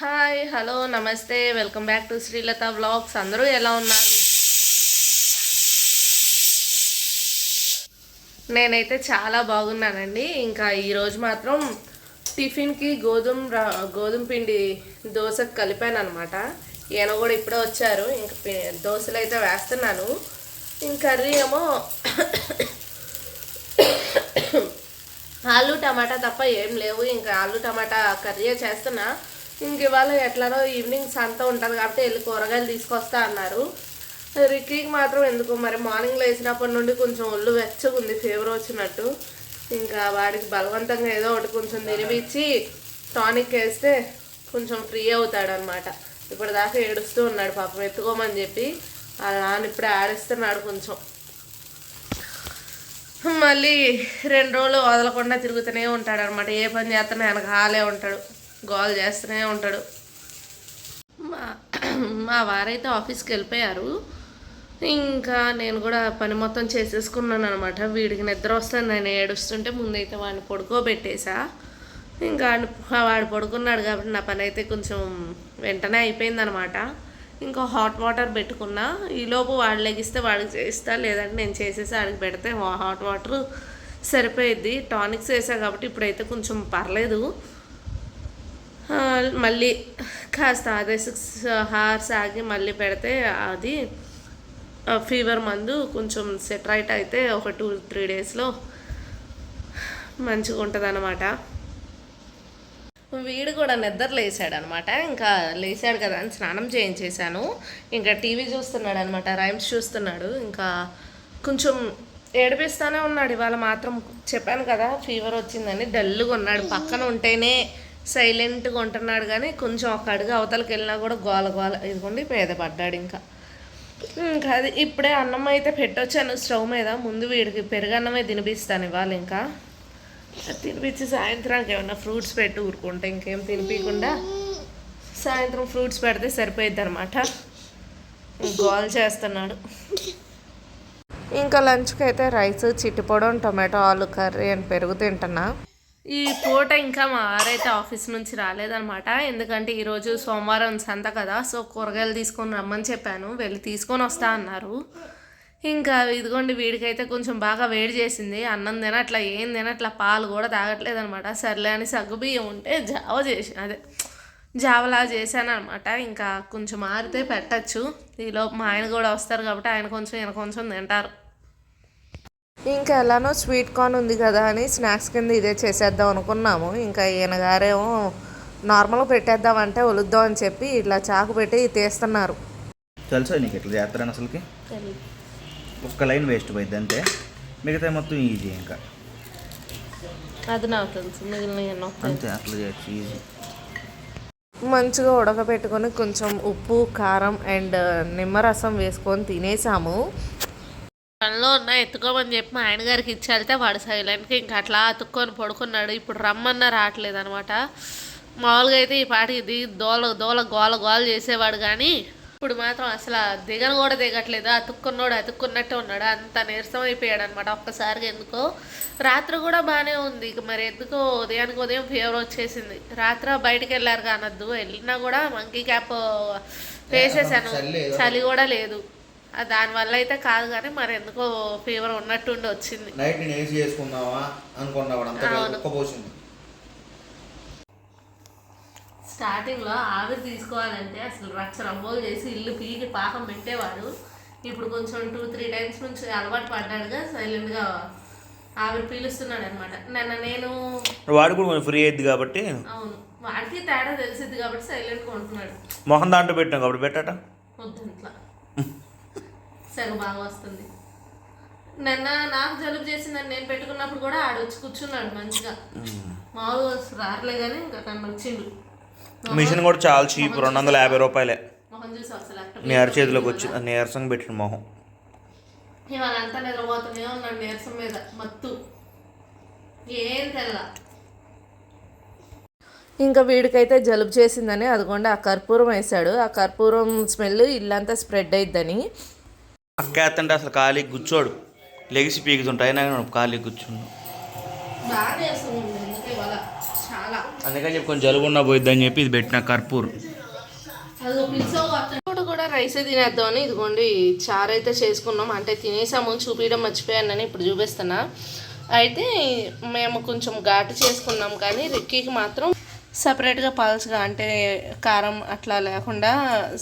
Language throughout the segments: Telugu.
హాయ్ హలో నమస్తే welcome back to Srilatha vlogs అందరూ ఎలా ఉన్నారు నేనైతే చాలా బాగున్నానండి ఇంకా ఈరోజు మాత్రం టిఫిన్కి గోధుమ గోధుమ పిండి దోశకు కలిపాను అనమాట ఈయన కూడా ఇప్పుడే వచ్చారు ఇంక దోశలు అయితే వేస్తున్నాను ఇంక కర్రీ ఏమో ఆలు టమాటా తప్ప ఏం లేవు. ఇంకా ఆలు టమాటా కర్రీ చేస్తున్నా. ఇంక ఇవాళ ఎట్లానో ఈవినింగ్ సంత ఉంటుంది కాబట్టి వెళ్ళి కూరగాయలు తీసుకొస్తా అన్నారు. రిక్కీకి మాత్రం ఎందుకు? మరి మార్నింగ్ లేచినప్పటి నుండి కొంచెం ఒళ్ళు వెచ్చగుంది ఫీవర్ వచ్చినట్టు. ఇంకా వాడికి బలవంతంగా ఏదో ఒకటి కొంచెం తినిపించి టానిక్ వేస్తే కొంచెం ఫ్రీ అవుతాడు అనమాట ఇప్పుడు దాకా ఏడుస్తూ ఉన్నాడు పాపం ఎత్తుకోమని చెప్పి. వాళ్ళ ఇప్పుడే ఆడిస్తున్నాడు కొంచెం. మళ్ళీ రెండు రోజులు వదలకుండా తిరుగుతూనే ఉంటాడు అనమాట ఏ పని చేస్తున్నా వెనక హాలే ఉంటాడు. గోల్ చేస్తూనే ఉంటాడు. మా మా వారైతే ఆఫీస్కి వెళ్ళిపోయారు. ఇంకా నేను కూడా పని మొత్తం చేసేసుకున్నాను అనమాట వీడికి నిద్ర వస్తాను నేను ఏడుస్తుంటే ముందైతే వాడిని పడుకోబెట్టేసా. ఇంకా వాడు పడుకున్నాడు కాబట్టి నా పని అయితే కొంచెం వెంటనే అయిపోయిందనమాట ఇంకా హాట్ వాటర్ పెట్టుకున్నా. ఈలోపు వాడు లెగిస్తే వాడికి చేస్తా లేదంటే నేను చేసేసి వాడికి పెడితే హాట్ వాటర్ సరిపోయిద్ది. టానిక్స్ వేసా కాబట్టి ఇప్పుడైతే కొంచెం పర్లేదు. మళ్ళీ కాస్త అదే సిక్స్ హార్స్ ఆగి మళ్ళీ పెడితే అది ఫీవర్ మందు కొంచెం సెటరైట్ అయితే ఒక టూ త్రీ డేస్లో మంచిగా ఉంటుంది అనమాట వీడు కూడా నిద్ర లేచాడు అనమాట ఇంకా లేచాడు కదా అని స్నానం చేయించేశాను. ఇంకా టీవీ చూస్తున్నాడు అనమాట రైమ్స్ చూస్తున్నాడు. ఇంకా కొంచెం ఏడిపిస్తానే ఉన్నాడు. ఇవాళ మాత్రం చెప్పాను కదా ఫీవర్ వచ్చిందని డల్గా ఉన్నాడు. పక్కన ఉంటేనే సైలెంట్గా ఉంటున్నాడు కానీ కొంచెం ఒక అడుగు అవతలకి వెళ్ళినా కూడా గోల గోల ఇదిగోండి పేద పడ్డాడు ఇంకా. ఇంకా అది ఇప్పుడే అన్నం అయితే పెట్టొచ్చాను స్టవ్ మీద. ముందు వీడికి పెరుగన్నమే తినిపిస్తాను ఇవాళ ఇంకా. తినిపించి సాయంత్రానికి ఏమన్నా ఫ్రూట్స్ పెట్టి ఊరుకుంటే ఇంకేం తినిపించకుండా సాయంత్రం ఫ్రూట్స్ పెడితే సరిపోయిద్ది అనమాట గోల్ చేస్తున్నాడు. ఇంకా లంచ్కి అయితే రైస్ చిట్టిపొడం టొమాటో ఆలు కర్రీ అని పెరుగు తింటున్నా. ఈ పూట ఇంకా మా వారైతే ఆఫీస్ నుంచి రాలేదనమాట ఎందుకంటే ఈరోజు సోమవారం సంత కదా సో కూరగాయలు తీసుకొని రమ్మని చెప్పాను. వెళ్ళి తీసుకొని వస్తా అన్నారు. ఇంకా ఇదిగోండి వీడికైతే కొంచెం బాగా వేడి చేసింది. అన్నం తినట్లా ఏం తినట్లా పాలు కూడా తాగట్లేదు అనమాట సర్లే అని సగ్గుబియ్యం ఉంటే జావ చేసి అదే జావలా చేశాను అనమాట ఇంకా కొంచెం ఆరితే పెట్టచ్చు. ఈలోపు మా ఆయన కూడా వస్తారు కాబట్టి ఆయన కొంచెం ఈయన కొంచెం తింటారు. ఇంకా ఎలానో స్వీట్ కార్న్ ఉంది కదా అని స్నాక్స్ కింద ఇదే చేసేద్దాం అనుకున్నాము. ఇంకా ఈయన గారేమో నార్మల్గా పెట్టేద్దామంటే ఒలుద్దాం అని చెప్పి ఇట్లా చాకు పెట్టి తీస్తున్నారు. తెలుసా నీకు ఎట్లా చేస్తారని అసలుకి? ఒక్క లైన్ వేస్ట్ పోయింది అంతే. మిగతా మొత్తం ఈజీ ఇంకా. అది నాకు తెలుసు మిగిలిన ఎన్నో. అంతే అట్లా చేయొచ్చు ఈజీ మంచిగా ఉడకబెట్టుకొని కొంచెం ఉప్పు కారం అండ్ నిమ్మరసం వేసుకొని తినేసాము. పనిలో ఉన్న ఎత్తుకోమని చెప్పి మా ఆయన గారికి ఇచ్చి వెళ్తే వాడు సైలెంట్గా ఇంకా అట్లా అతుక్కొని పడుకున్నాడు. ఇప్పుడు రమ్మన్నా రావట్లేదు అనమాట మామూలుగా అయితే ఈ పాటికి దిగి దోల దోల గోల గోల చేసేవాడు కానీ ఇప్పుడు మాత్రం అసలు దిగను కూడా దిగట్లేదు. అతుక్కున్నాడు అతుక్కున్నట్టే ఉన్నాడు. అంత నీరసం అయిపోయాడు అనమాట ఒక్కసారిగా ఎందుకో రాత్రి కూడా బాగానే ఉంది. ఇక మరి ఎందుకో ఉదయానికి ఉదయం ఫీవర్ వచ్చేసింది. రాత్రి బయటికి వెళ్ళారు కానొద్దు. వెళ్ళినా కూడా మంకీ క్యాప్ వేసేసాను. చలి కూడా లేదు. దానివల్ల అయితే కాదు కానీ మరి ఎందుకో ఫీవర్ ఉన్నట్టుండి వచ్చింది. నైట్ నేను ఏసీ చేసుకుందామా స్టార్టింగ్లో ఆవిరి తీసుకోవాలంటే అసలు రచ్చ రంబోలు చేసి ఇల్లు పీకి పాకం పెట్టేవాడు. ఇప్పుడు కొంచెం టూ త్రీ టైమ్స్ నుంచి అలవాటు పడ్డాడుగా సైలెంట్గా ఆవిరి పీలుస్తున్నాడు అనమాట నిన్న నేను వాడు కూడా కొంచెం ఫ్రీ అయింది కాబట్టి అవును. వాడికి తేడా తెలిసిద్ది కాబట్టి సైలెంట్గా ఉంటున్నాడు. మొహం దాంట్లో పెట్టాం కాబట్టి పెట్టట వద్దు ఇట్లా. సగం బాగా వస్తుంది. నిన్న నాకు జలుబు చేసిందని నేను పెట్టుకున్నప్పుడు కూడా ఆడ వచ్చి కూర్చున్నాడు మంచిగా. మామూలుగా రారలే కానీ ఇంకా తను వచ్చిండు. మిషన్ కూడా చాలా చీప్ రెండు వందల యాభై రూపాయలే. మొహం చూసి అసలు అట్ట నీ అరచేతిలోకి వచ్చి నీరసంగా పెట్టిన మొహం. ఇవాళ అంతా నిద్రపోతూనే ఉన్నాడు నీరసం మీద మత్తు. ఏం తెల్ల. ఇంకా వీడికైతే జలుబు చేసిందని అదిగోండి ఆ కర్పూరం వేశాడు. ఆ కర్పూరం స్మెల్ ఇల్లంతా స్ప్రెడ్ అయిద్దని. అక్కేత్తంటే అసలు ఖాళీ కూర్చోడు. లెగిసి పీకుతుంటాయి అయినా కానీ ఖాళీ చాలా. అందుకని చెప్పి కొంచెం జలుబు ఉన్న పోయిద్ది అని చెప్పి ఇది పెట్టిన కర్పూర్. ఇప్పుడు కూడా రైస్ తినేద్దాం అని ఇదిగోండి చారు అయితే చేసుకున్నాం. అంటే తినేసాము చూపించడం మర్చిపోయానని ఇప్పుడు చూపిస్తున్నా. అయితే మేము కొంచెం ఘాటు చేసుకున్నాం కానీ రిక్కీకి మాత్రం సపరేట్గా పల్స్గా అంటే కారం అట్లా లేకుండా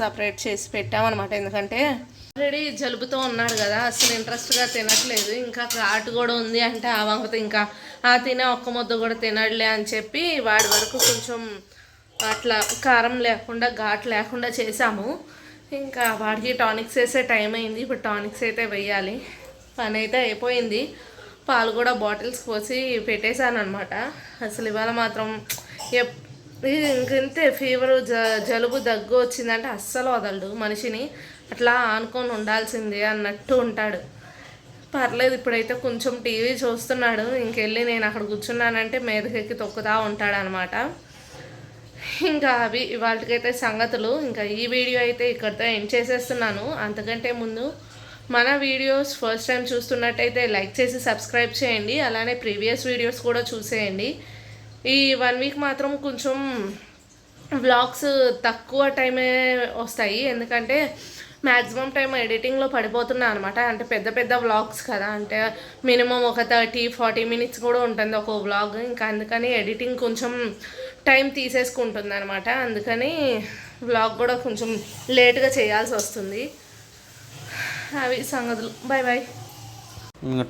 సపరేట్ చేసి పెట్టామన్నమాట. ఎందుకంటే ఆల్రెడీ జలుబుతో ఉన్నాడు కదా అసలు ఇంట్రెస్ట్గా తినట్లేదు. ఇంకా ఘాటు కూడా ఉంది అంటే ఆ వంకత ఇంకా ఆ తినే ఒక్క ముద్ద కూడా తినడులే అని చెప్పి వాడి వరకు కొంచెం అట్లా కారం లేకుండా ఘాట్ లేకుండా చేసాము ఇంకా వాడికి టానిక్స్ వేసే టైం అయింది. ఇప్పుడు టానిక్స్ అయితే వేయాలి. పని అయితే అయిపోయింది. పాలు కూడా బాటిల్స్ పోసి పెట్టేశాను అనమాట అసలు ఇవాళ మాత్రం ఎప్- ఇంకంతే ఫీవర్ జ జలుబు దగ్గు వచ్చిందంటే అస్సలు వదలడు మనిషిని. అట్లా ఆనుకొని ఉండాల్సిందే అన్నట్టు ఉంటాడు. పర్లేదు ఇప్పుడైతే కొంచెం టీవీ చూస్తున్నాడు. ఇంకెళ్ళి నేను అక్కడ కూర్చున్నానంటే మీదకెక్కి తొక్కుతా ఉంటాడు అనమాట ఇంకా అవి ఇవాళకైతే సంగతులు. ఇంకా ఈ వీడియో అయితే ఇక్కడితో ఎండ్ చేసేస్తున్నాను. అంతకంటే ముందు మన వీడియోస్ ఫస్ట్ టైం చూస్తున్నట్టయితే లైక్ చేసి సబ్స్క్రైబ్ చేయండి. అలానే ప్రీవియస్ వీడియోస్ కూడా చూసేయండి. ఈ వన్ వీక్ మాత్రం కొంచెం వ్లాగ్స్ తక్కువ టైమే వస్తాయి. ఎందుకంటే మ్యాక్సిమం టైం ఎడిటింగ్లో పడిపోతున్నా అనమాట అంటే పెద్ద పెద్ద వ్లాగ్స్ కదా అంటే మినిమం ఒక థర్టీ ఫార్టీ మినిట్స్ కూడా ఉంటుంది ఒక వ్లాగ్. ఇంకా అందుకని ఎడిటింగ్ కొంచెం టైం తీసేసుకుంటుంది అనమాట అందుకని వ్లాగ్ కూడా కొంచెం లేట్గా చేయాల్సి వస్తుంది. అవి సంగతులు. బాయ్ బాయ్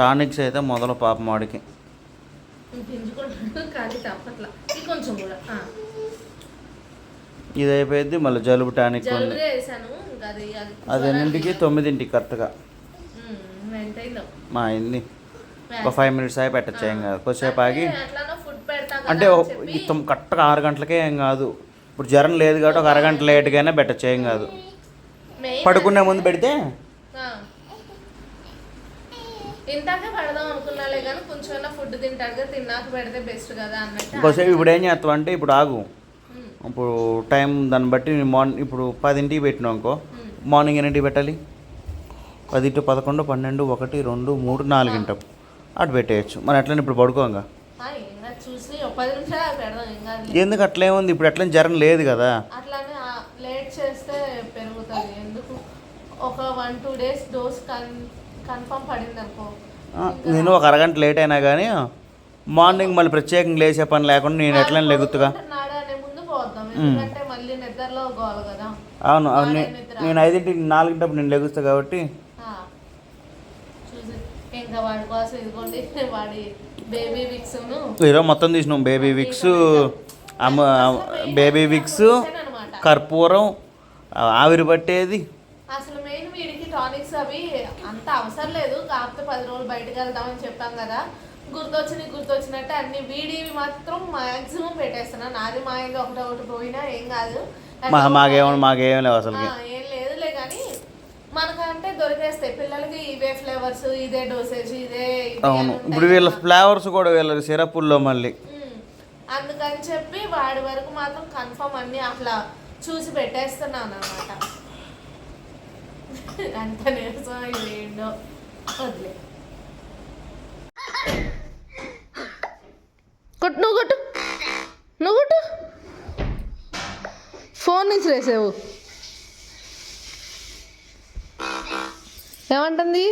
టానిక్స్ అయితే మొదలు పాప మాడికి కానీ తప్పట్లా. కొంచెం కూడా. ఇది అయిపోయింది మళ్ళీ జలుబు టానిక్ వేసాను. అది ఎన్నింటికి తొమ్మిదింటికి కరెక్ట్గా. మా అయింది. ఒక ఫైవ్ మినిట్స్ అయి పెట్టచ్చు ఏం కాదు. కొద్దిసేపు ఆగి అంటే కరెక్ట్గా ఆరు గంటలకే ఏం కాదు. ఇప్పుడు జ్వరం లేదు కాబట్టి ఒక అరగంట లేట్గానే పెట్టచ్చు ఏం కాదు. పడుకునే ముందు పెడితే? ఆ. ఇంతాకే పెడదాం అనుకున్నాలే కానీ కొంచెం ఫుడ్ తింటాడుగా తిన్నాక పెడితే బెస్ట్ కదా అన్నట్టు ఇంకోసేపు ఇప్పుడు ఏం చేస్తావు అంటే ఇప్పుడు ఆగు. ఇప్పుడు టైం దాన్ని బట్టి మార్నింగ్ ఇప్పుడు పదింటికి పెట్టినావు అనుకో. మార్నింగ్ ఎన్నింటికి పెట్టాలి? పది టు పదకొండు పన్నెండు ఒకటి రెండు మూడు నాలుగింట. అటు పెట్టేయచ్చు. మరి ఎట్లనే ఇప్పుడు పడుకోంగా? ఎందుకు అట్లే ఉంది ఇప్పుడు ఎట్లా జ్వరం లేదు కదా. అట్లానే లేట్ చేస్తే పెరుగుతుంది. ఎందుకు? ఒక వన్ టూ డేస్ డోస్ కన్ కన్ఫర్మ్ పడింది అనుకో నేను ఒక అరగంట లేట్ అయినా కానీ మార్నింగ్ మళ్ళీ ప్రత్యేకంగా లేచే పని లేకుండా నేను ఎట్లా లెగుతుగా ముందు పోద్దాం. ఎందుకంటే అవును అవును. నేను ఐదింటికి నాలుగింటప్పుడు నేను లెగుస్తా కాబట్టి. ఇంకా వాడి కోసం ఇదిగోండి వాడి బేబీ విక్స్ను. ఈరోజు మొత్తం తీసినాం బేబీ విక్స్ అమ్మ బేబీ విక్స్ కర్పూరం ఆవిరి పట్టేది. అసలు మెయిన్ వీడికి టానిక్స్ అవి అంత అవసరం లేదు. కాకపోతే పది రోజులు బయటకు వెళ్దామని చెప్పాం కదా. గుర్తొచ్చిన గుర్తొచ్చినట్టు అన్ని వీడివి మాత్రం మాక్సిమం పెట్టేస్తున్నా. నాది మా ఇంట్లో ఒకటి ఒకటి పోయినా ఏం కాదు. మా మాకేమో మాకేం లేవు ఆ, అసలుకి ఏం లేదులే కానీ మనకంటే దొరికేస్తాయి పిల్లలకి ఇవే ఫ్లేవర్స్ ఇదే డోసేజ్ ఇదే అని అవును. ఉంటాయి ఇప్పుడు వీళ్ళ కదా. ఫ్లేవర్స్ కూడా వీళ్ళ సిరపుల్లో మళ్ళీ. ఉమ్. అందుకని చెప్పి వాడి వరకు మాత్రం కన్ఫర్మ్ అన్ని అట్లా చూసి పెట్టేస్తున్నాను అనమాట అంత నీరసం ఏంటో వదిలే కొట్టు నువ్వు కొట్టు. నువ్వు కొట్టు. ఫోన్ నుంచి లేసావు. ఏమంటుంది?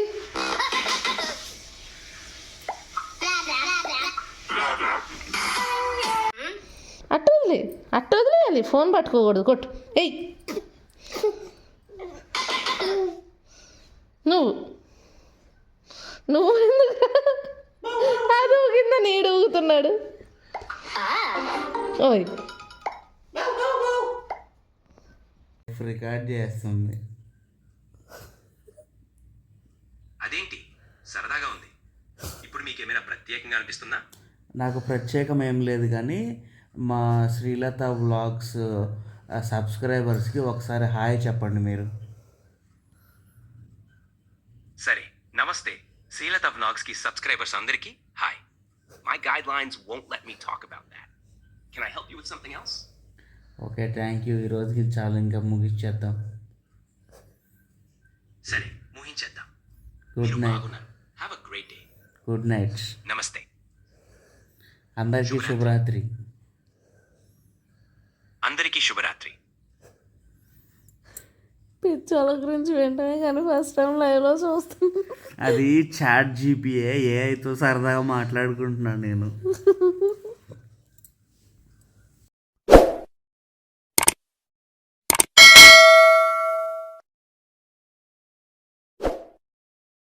అట్టు వదిలే అట్టు వదిలేయాలి. ఫోన్ పట్టుకోకూడదు. కొట్టు. ఎయ్ నువ్వు. నువ్వు ఎందుకు? అది ఊగింద నీడు ఊగుతున్నాడు. ఓయ్. రికార్డ్ చేస్తుంది. అదేంటి? సరదాగా ఉంది. ఇప్పుడు మీకేమైనా ప్రత్యేకంగా అనిపిస్తుందా? నాకు ప్రత్యేకం ఏం లేదు కానీ మా శ్రీలత వ్లాగ్స్ సబ్స్క్రైబర్స్కి ఒకసారి హాయ్ చెప్పండి మీరు. సరే నమస్తే. శ్రీలత వ్లాగ్స్కి సబ్స్క్రైబర్స్ అందరికీ hi. My guidelines won't let me talk about that can I help you with something else okay thank you ఈ రోజుకి చాలు ఇంకా ముగించేద్దాం. సరే ముగించేద్దాం. Good night have a great day good night నమస్తే. అందరికీ శుభరాత్రి. అందరికీ శుభరాత్రి. పిచ్చోళ్ళ గురించి వెంటనే కానీ ఫస్ట్ టైం లైవ్లో చూస్తుంది అది చాట్ జీపీఏ ఏఐతో సరదాగా మాట్లాడుకుంటున్నాను నేను.